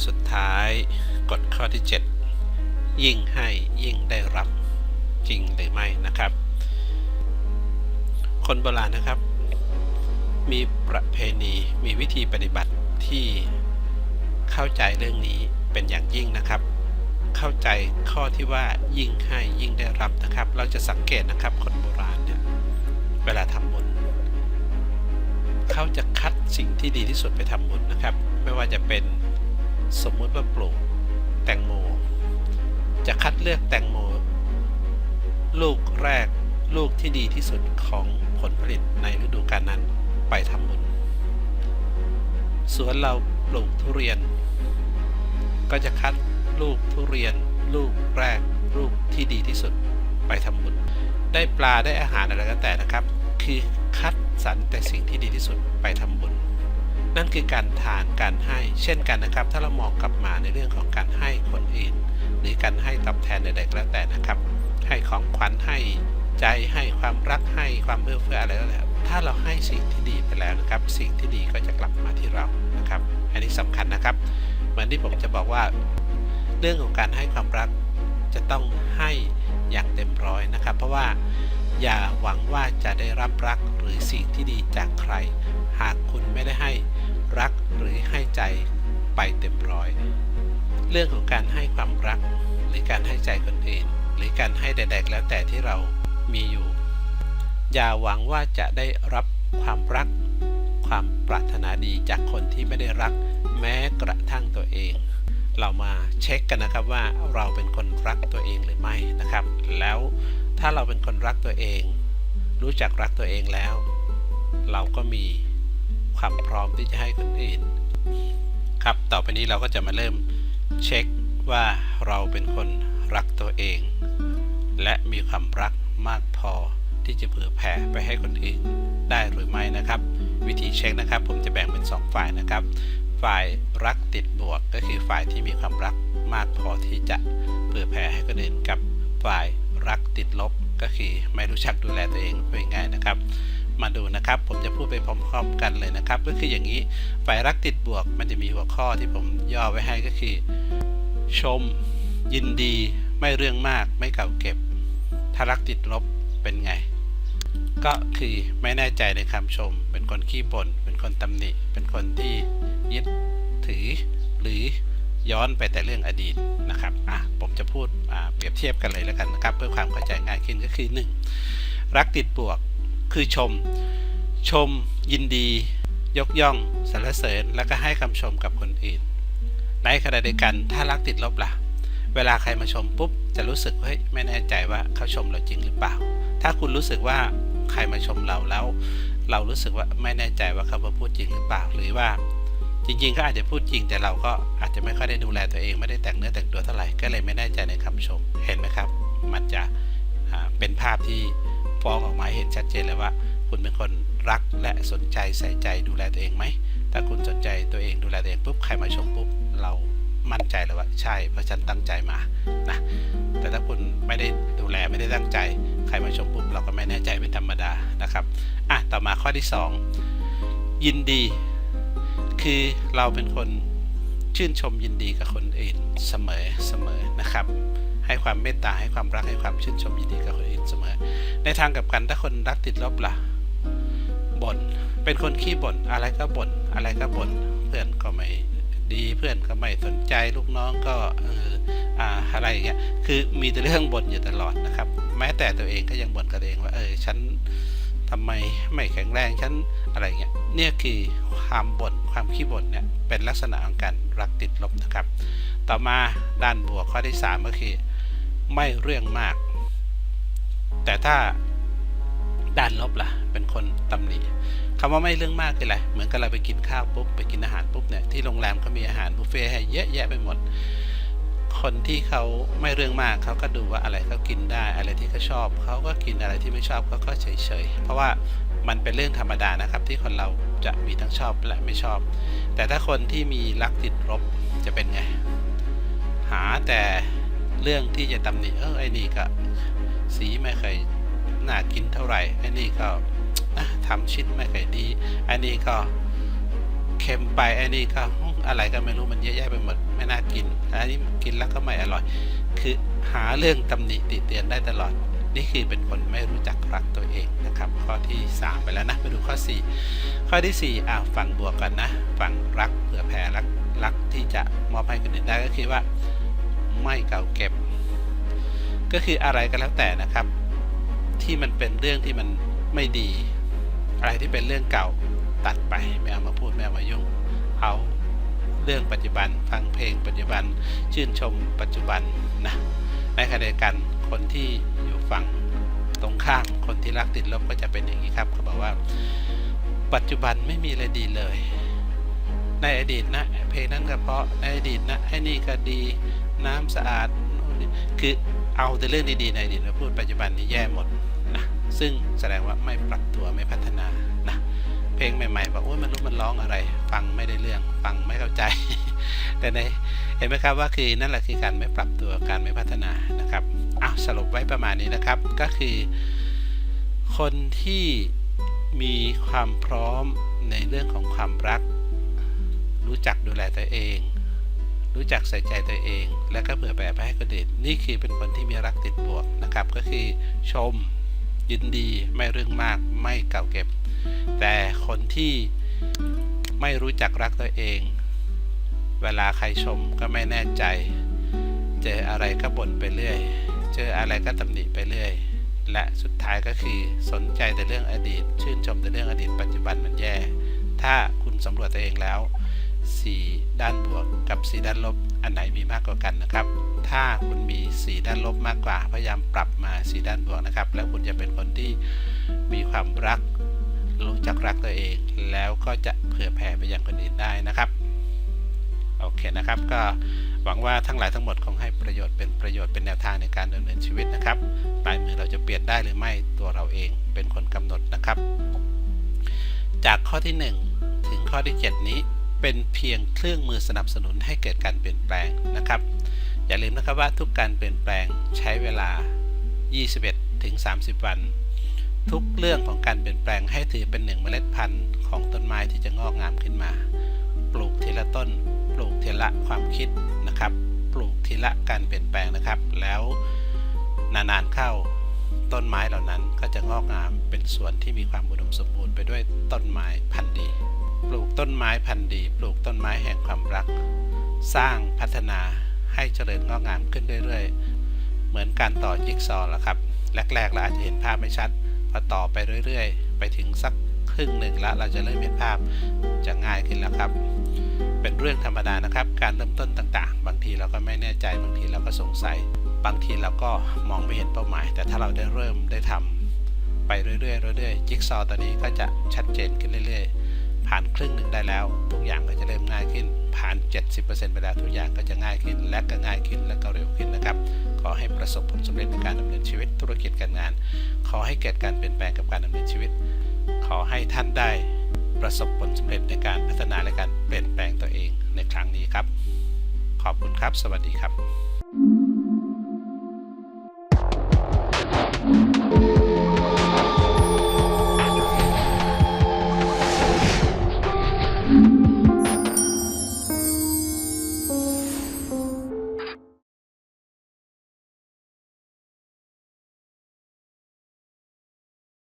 ข้อสุดท้าย กฎข้อที่ 7 ยิ่งให้ยิ่งได้รับจริงหรือไม่นะครับ คนโบราณนะครับ มีประเพณีมีวิธีปฏิบัติที่เข้าใจเรื่องนี้เป็นอย่างยิ่งนะครับ เข้าใจข้อที่ว่ายิ่งให้ยิ่งได้รับนะครับ เราจะสังเกตนะครับคนโบราณเนี่ยเวลาทำบุญเขาจะคัดสิ่งที่ดีที่สุดไปทำบุญนะครับ ไม่ว่าจะเป็น สมมุติว่าปลูกแตงโม จะคัดเลือกแตงโม ลูกแรกลูกที่ดีที่สุดของผลผลิตในฤดูกาลนั้นไปทำบุญสวนเราปลูกทุเรียน ก็จะคัดลูกทุเรียน ลูกแรกลูกที่ดีที่สุดไปทำบุญได้ปลาได้อาหารอะไรก็แต่นะครับ คือคัดสรรแต่สิ่งที่ดีที่สุดไปทำบุญ นั่นคือการทานการให้ เช่นกันนะครับ ถ้าเรามองกลับมาในเรื่องของการให้คนอื่น หรือการให้ตอบแทนใดๆก็แล้วแต่นะครับ ให้ของขวัญให้ใจให้ความรักให้ความเอื้อเฟื้ออะไรก็แล้วถ้าเราให้สิ่งที่ดีไปแล้วนะครับ สิ่งที่ดีก็จะกลับมาที่เรานะครับ อันนี้สำคัญนะครับ เหมือนที่ผมจะบอกว่า เรื่องของการให้ความรักจะต้องให้อย่างเต็มร้อยนะครับ เพราะว่า อย่าหวังว่าจะได้รับรักหรือสิ่งที่ดีจากใคร หากคุณไม่ได้ให้รักหรือให้ใจไปเต็มร้อย เรื่องของการให้ความรัก หรือการให้ใจคนอื่น หรือการให้ใดๆแล้วแต่ที่เรามีอยู่ อย่าหวังว่าจะได้รับความรัก ความปรารถนาดีจากคนที่ไม่ได้รัก แม้กระทั่งตัวเองเรามาเช็คกันนะครับว่าเราเป็นคนรักตัวเองหรือไม่นะครับ แล้ว ถ้าเราเป็นคนรักตัวเอง รู้จักรักตัวเองแล้ว เราก็มีความพร้อมที่จะให้คนอื่น ครับต่อไปนี้เราก็จะมาเริ่มเช็คว่าเราเป็นคนรักตัวเอง และมีความรักมากพอที่จะเผื่อแผ่ไปให้คนอื่นได้หรือไม่นะครับ วิธีเช็คนะครับ ผมจะแบ่งเป็น 2 ฝ่ายนะครับ ฝ่ายรักติดบวกก็คือฝ่ายที่มีความรักมากพอที่จะเผื่อแผ่ให้คนอื่นกับฝ่าย รักติดลบก็คือไม่รู้จักดูแลตัวเองเป็นไงนะครับ มาดูนะครับผมจะพูดไปพร้อมๆกันเลยนะครับ ก็คืออย่างนี้ฝ่ายรักติดบวกมันจะมีหัวข้อที่ผมย่อไว้ให้ก็คือ ชม ยินดีไม่เรื่องมากไม่เก่าเก็บ ถ้ารักติดลบเป็นไง ก็คือไม่แน่ใจในคำชม เป็นคนขี้บ่นเป็นคนตำหนิ เป็นคนที่ ย้อนไปแต่เรื่องอดีตนะครับอะผมจะพูดเปรียบเทียบกันเลยแล้วกันนะครับ เพื่อความเข้าใจง่ายขึ้นก็คือ 1. รักติดบวกคือชม ชม ยินดี ยกย่องสรรเสริญ แล้วก็ให้คำชมกับคนอื่น ในขณะเดียวกันถ้ารักติดลบล่ะ เวลาใครมาชมปุ๊บ จะรู้สึกเฮ้ยไม่แน่ใจว่าเขาชมเราจริงหรือเปล่า ถ้าคุณรู้สึกว่าใครมาชมเราแล้ว เรารู้สึกว่าไม่แน่ใจว่าเขามาพูดจริงหรือเปล่า หรือว่า จริงๆเขาอาจจะพูดจริงแต่เราก็อาจจะไม่ค่อยได้ดูแลตัวเองไม่ได้แต่งเนื้อแต่งตัวเท่าไหร่ก็เลยไม่แน่ใจในคำชมเห็นไหมครับ มันจะเป็นภาพที่ฟ้องออกมาเห็นชัดเจนเลยว่า คุณเป็นคนรักและสนใจใส่ใจดูแลตัวเองไหมถ้าคุณสนใจตัวเองดูแลตัวเองปุ๊บใครมาชมปุ๊บเรามั่นใจเลยว่าใช่เพราะฉันตั้งใจมานะแต่ถ้าคุณไม่ได้ดูแลไม่ได้ตั้งใจ ใครมาชมปุ๊บเราก็ไม่แน่ใจเป็นธรรมดานะครับอะต่อมาข้อที่ 2 ยินดี คือเราเป็นคนชื่นชมยินดีกับคนอื่นเสมอเสมอนะครับ ให้ความเมตตาให้ความรักให้ความชื่นชมยินดีกับคนอื่นเสมอ ในทางกับกันถ้าคนรักติดลบล่ะบ่นเป็นคนขี้บ่นอะไรก็บ่นอะไรก็บ่นเพื่อนก็ไม่ดีเพื่อนก็ไม่สนใจลูกน้องก็เอออะไรอย่างเงี้ยคือมีแต่เรื่องบ่นอยู่ตลอดนะครับ แม้แต่ตัวเองก็ยังบ่นกับตัวเองว่าเออฉันทำไมไม่แข็งแรงฉันอะไรเงี้ยเนี่ยคือความบ่น ความขี้บ่นเนี่ยเป็นลักษณะของการรักติดลบนะครับ ต่อมาด้านบวกข้อที่ 3 ก็คือไม่เรื่องมาก แต่ถ้าด้านลบล่ะ เป็นคนตำหนิคำว่าไม่เรื่องมากคืออะไรเหมือนกับเราไปกินข้าวปุ๊บไปกินอาหารปุ๊บเนี่ยที่โรงแรมเขามีอาหารบุฟเฟ่ให้เยอะแยะไปหมดคนที่เขาไม่เรื่องมากเขาก็ดูว่าอะไรเขากินได้อะไรที่เขาชอบเขาก็กินอะไรที่ไม่ชอบเขาก็เฉยๆเพราะว่ามันเป็นเรื่องธรรมดานะครับที่คนเรา จะมีทั้งชอบและไม่ชอบ แต่ถ้าคนที่มีรักติดลบจะเป็นไง หาแต่เรื่องที่จะตำหนิเออไอ้นี่ก็ สีไม่เคยน่ากินเท่าไหร่ไอ้นี่ก็ทำชิ้นไม่เคยดีไอ้นี่ก็เค็มไปไอ้นี่ก็อื้อหืออะไรก็ไม่รู้มันเยอะแยะไปหมดไม่น่ากินอันนี้กินแล้วก็ไม่อร่อย คือหาเรื่องตำหนิติเตียนได้ตลอด นี่คือเป็นคนไม่รู้จักรักตัวเองนะครับ ข้อที่ 3 ไปแล้วนะ ไปดูข้อ 4 ข้อที่4อ่าฝั่งบวกกันนะ ฝั่งรักเผื่อแผ่รักรักที่จะมอบให้คนอื่นได้ก็คือว่าไม่เก่าเก็บ ก็คืออะไรก็แล้วแต่นะครับ ที่มันเป็นเรื่องที่มันไม่ดี อะไรที่เป็นเรื่องเก่าตัดไปไม่เอามาพูดไม่เอามายุ่งเอาเรื่องปัจจุบัน ฟังเพลงปัจจุบัน ชื่นชมปัจจุบันนะในขณะเดียวกัน คนที่อยู่ฝั่งตรงข้ามคนที่รักติดลบก็จะเป็นอย่างนี้ครับเขาบอกว่า ปัจจุบันไม่มีอะไรดีเลย ในอดีตนะเพลงนั้นก็เพราะในอดีตนะไอ้นี่ก็ดีน้ำสะอาดคือเอาแต่เรื่องดีๆในอดีตมาพูดปัจจุบันนี้แย่หมดนะซึ่งแสดงว่าไม่ปรับตัวไม่พัฒนานะเพลงใหม่ๆบอกว่ามันรู้มันร้องอะไร ฟังไม่ได้เรื่องฟังไม่เข้าใจ แต่ในเห็นไหมครับว่าคือนั่นแหละคือการไม่ปรับตัวการไม่พัฒนานะครับอ้าวสรุปไว้ประมาณนี้นะครับ ก็คือ คนที่มีความพร้อมในเรื่องของความรัก รู้จักดูแลตัวเอง รู้จักใส่ใจตัวเอง และก็เผื่อแผ่ไปให้คนอื่นนี่คือเป็นคนที่มีรักติดบวกนะครับ ก็คือชมยินดีไม่เรื่องมากไม่เก่าเก็บ แต่คนที่ไม่รู้จักรักตัวเอง เวลาใครชมก็ไม่แน่ใจ เจออะไรก็บ่นไปเรื่อย เจออะไรก็ตำหนิไปเรื่อย และสุดท้ายก็คือสนใจแต่เรื่องอดีต ชื่นชมแต่เรื่องอดีต ปัจจุบันมันแย่ ถ้าคุณสำรวจตัวเองแล้ว4ด้านบวกกับ 4 ด้านลบ อันไหนมีมากกว่ากันนะครับ ถ้าคุณมี 4 ด้านลบมากกว่า พยายามปรับมา 4 ด้านบวกนะครับ แล้วคุณจะเป็นคนที่มีความรัก รู้จักรักตัวเอง แล้วก็จะเผื่อแผ่ไปยังคนอื่นได้นะครับ โอเคนะครับ ก็หวังว่าทั้งหลายทั้งหมดคงให้ประโยชน์เป็นประโยชน์เป็นแนวทางในการดำเนินชีวิตนะครับปลายมือเราจะเปลี่ยนได้หรือไม่ตัวเราเองเป็นคนกำหนดนะครับ จากข้อที่ 1 ถึงข้อที่ 7 นี้เป็นเพียงเครื่องมือสนับสนุนให้เกิดการเปลี่ยนแปลงนะครับ อย่าลืมนะครับว่าทุกการเปลี่ยนแปลงใช้เวลา 21ถึง30 วัน ทุกเรื่องของการเปลี่ยนแปลงให้ถือเป็นหนึ่งเมล็ดพันธุ์ของต้นไม้ที่จะงอกงามขึ้นมา ปลูกทีละต้น ปลูกทีละความคิดนะครับ ปลูกทีละการเปลี่ยนแปลงนะครับ แล้วนานๆเข้าต้นไม้เหล่านั้นก็จะงอกงามเป็นสวนที่มีความอุดมสมบูรณ์ไปด้วยต้นไม้พันธุ์ดี ปลูกต้นไม้พันธุ์ดี ปลูกต้นไม้แห่งความรัก สร้างพัฒนาให้เจริญงอกงามขึ้นเรื่อยๆ เหมือนการต่อจิ๊กซอว์ละครับ แรกๆเราอาจจะเห็นภาพไม่ชัด พอต่อไปเรื่อยๆ ไปถึงสักครึ่งหนึ่งแล้วเราจะเริ่มเห็นภาพจะง่ายขึ้นแล้วครับ เป็นเรื่องธรรมดานะครับ การเริ่มต้นต่างๆ บางทีเราก็ไม่แน่ใจบางทีเราก็สงสัย บางทีเราก็มองไม่เห็นเป้าหมาย แต่ถ้าเราได้เริ่มได้ทำไปเรื่อยๆเรื่อยๆจิ๊กซอว์ตัวนี้ก็จะชัดเจนขึ้นเรื่อยๆ ผ่านครึ่งหนึ่งได้แล้ว ทุกอย่างก็จะเริ่มง่ายขึ้น ผ่าน 70%ไปแล้วทุกอย่างก็จะง่ายขึ้น และก็ง่ายขึ้นและก็เร็วขึ้นนะครับ ประสบผลสำเร็จในการดำเนินชีวิตธุรกิจการงาน ขอให้เกิดการเปลี่ยนแปลงกับการดำเนินชีวิต ขอให้ท่านได้ประสบผลสำเร็จในการพัฒนาและการเปลี่ยนแปลงตัวเองในครั้งนี้ครับ ขอบคุณครับ สวัสดีครับ